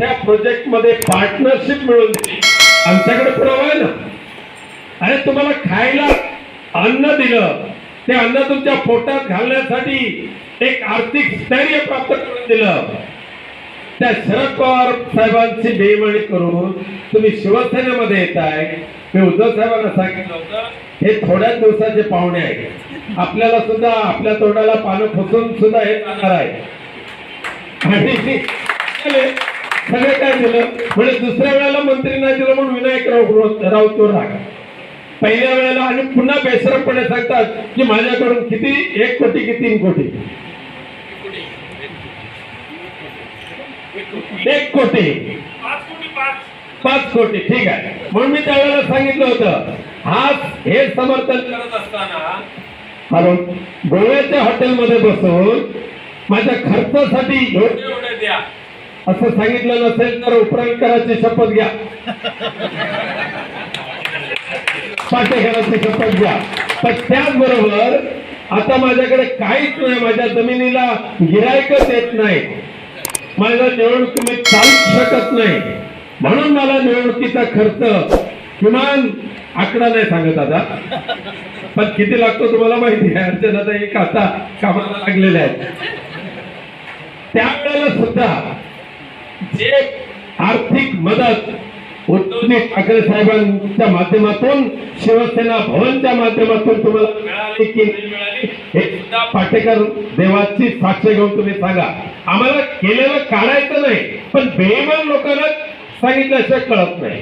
मोठ्या प्रोजेक्टमध्ये पार्टनरशिप मिळून दिली. आमच्याकडे पुरावा आहे ना. अरे तुम्हाला खायला अन्न दिलं. ते अन्न तुमच्या पोटात घालण्यासाठी एक आर्थिक स्थैर्य प्राप्त करून दिलं. त्या शरद पवार साहेबांची बेईमानी करून तुम्ही शिवसेनेमध्ये येत आहे मी उद्धव साहेबांना सांगितलं होतं हे थोड्याच दिवसाचे पाहुणे आहेत. आपल्याला सुद्धा आपल्या तोंडाला पानं फुसून सुद्धा हे जाणार आहे. आणि सगळं काय दिलं म्हणजे दुसऱ्या वेळेला मंत्री नाही दिलं म्हणून विनायकराव राऊतवर रागा. पहिल्या वेळेला आणि पुन्हा बेसरपणे सांगतात की माझ्याकडून किती? एक कोटी की तीन कोटी? एक कोटी. पाच कोटी ठीक आहे. म्हणून मी त्यावेळेला सांगितलं होतं हा हे समर्थन करत असताना हॅलो गोव्याच्या हॉटेलमध्ये बसून माझ्या खर्चासाठी द्या. असं सांगितलं नसेल तर उपरांकराची शपथ घ्या. पाटेकराची शपथ घ्या. पण त्याचबरोबर आता माझ्याकडे काहीच नाही माझ्या जमिनीला गिरायकच येत नाही. माझ्या निवडणूक मी चालू शकत नाही. म्हणून मला निवडणुकीचा खर्च किमान आकडा नाही सांगत आता पण किती लागतो तुम्हाला माहिती आहे? अर्चना एक आता कामाला लागलेले आहेत. त्यावेळेला सुद्धा जे आर्थिक मदत उद्धवजी ठाकरे साहेबांच्या माध्यमातून शिवसेना भवनच्या माध्यमातून तुम्हाला मिळाली की नाही मिळाली हे सुद्धा पाटेकर देवाची साक्ष घेऊन तुम्ही सांगा. आम्हाला केलेलं काढायचं नाही पण बेईमान लोकांना सांगितल्याशिवाय कळत नाही.